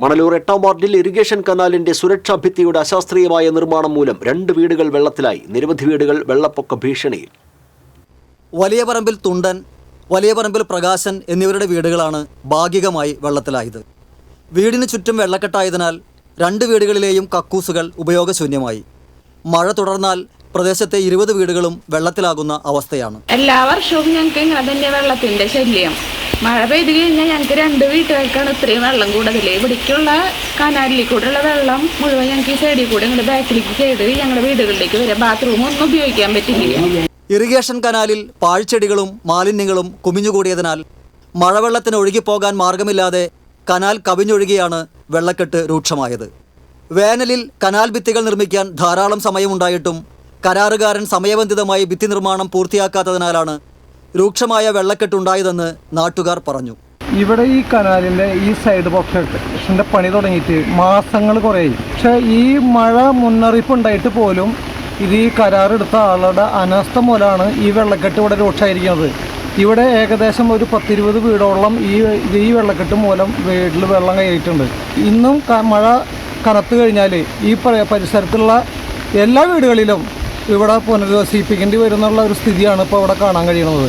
മണലൂർ എട്ടാം വാർഡിൽ ഇറിഗേഷൻ കനാലിന്റെ സുരക്ഷാ ഭിത്തിയുടെ അശാസ്ത്രീയമായ നിർമ്മാണം മൂലം രണ്ട് വീടുകൾ വെള്ളത്തിലായി. നിരവധി വീടുകൾ വെള്ളപ്പൊക്ക ഭീഷണിയിൽ. വലിയ പറമ്പിൽ തുണ്ടൻ വലിയ പറമ്പിൽ പ്രകാശൻ എന്നിവരുടെ വീടുകളാണ് ഭാഗികമായി വെള്ളത്തിലായത്. വീടിന് ചുറ്റും വെള്ളക്കെട്ടായതിനാൽ രണ്ട് വീടുകളിലെയും കക്കൂസുകൾ ഉപയോഗശൂന്യമായി. മഴ തുടർന്നാൽ പ്രദേശത്തെ ഇരുപത് വീടുകളും വെള്ളത്തിലാകുന്ന അവസ്ഥയാണ്. എല്ലാ വർഷവും ഞങ്ങൾക്ക് തന്നെ വെള്ളത്തിന്റെ ശല്യം. മഴ പെയ്ത് കഴിഞ്ഞാൽ ഞങ്ങൾക്ക് രണ്ട് വീട്ടുകാർക്കാണ് ഇത്രയും വെള്ളം കൂടുതൽ ഇവിടേക്കുള്ള കനാലിൽ കൂടെയുള്ള വെള്ളം മുഴുവൻ ഞങ്ങൾക്ക് ഈ സൈഡിൽ കൂടെ ഞങ്ങളുടെ ബാക്കിലേക്ക് ചെയ്ത് ഞങ്ങളുടെ വീടുകളിലേക്ക് വരെ. ബാത്റൂം ഒന്നും ഉപയോഗിക്കാൻ പറ്റില്ല. ഇറിഗേഷൻ കനാലിൽ പാഴ്ചെടികളും മാലിന്യങ്ങളും കുമിഞ്ഞുകൂടിയതിനാൽ മഴവെള്ളത്തിന് ഒഴുകിപ്പോകാൻ മാർഗമില്ലാതെ കനാൽ കവിഞ്ഞൊഴുകിയാണ് വെള്ളക്കെട്ട് രൂക്ഷമായത്. വേനലിൽ കനാൽ ഭിത്തികൾ നിർമ്മിക്കാൻ ധാരാളം സമയമുണ്ടായിട്ടും കരാറുകാരൻ സമയബന്ധിതമായി ഭിത്തി നിർമ്മാണം പൂർത്തിയാക്കാത്തതിനാലാണ് രൂക്ഷമായ വെള്ളക്കെട്ടുണ്ടായതെന്ന് നാട്ടുകാർ പറഞ്ഞു. ഇവിടെ ഈ കനാലിന്റെ ഈ സൈഡ് പോർഷന്റെ പണി തുടങ്ങിയിട്ട് മാസങ്ങൾ കുറേയായി. പക്ഷേ ഈ മഴ മുന്നറിയിപ്പ് ഉണ്ടായിട്ട് പോലും ഇത് ഈ കരാറെടുത്ത ആളുടെ അനാസ്ഥ മൂലമാണ് ഈ വെള്ളക്കെട്ട് ഇവിടെ രൂക്ഷമായിരിക്കുന്നത്. ഇവിടെ ഏകദേശം ഒരു പത്തിരുപത് വീടോളം ഈ ഈ വെള്ളക്കെട്ട് മൂലം വീട്ടിൽ വെള്ളം കയറിയിട്ടുണ്ട്. ഇന്നും മഴ കനത്ത് കഴിഞ്ഞാൽ ഈ പരിസരത്തുള്ള എല്ലാ വീടുകളിലും ഇവിടെ പുനരധിവസിപ്പിക്കേണ്ടി വരുന്നുള്ള ഒരു സ്ഥിതിയാണ് ഇപ്പോൾ അവിടെ കാണാൻ കഴിയുന്നത്.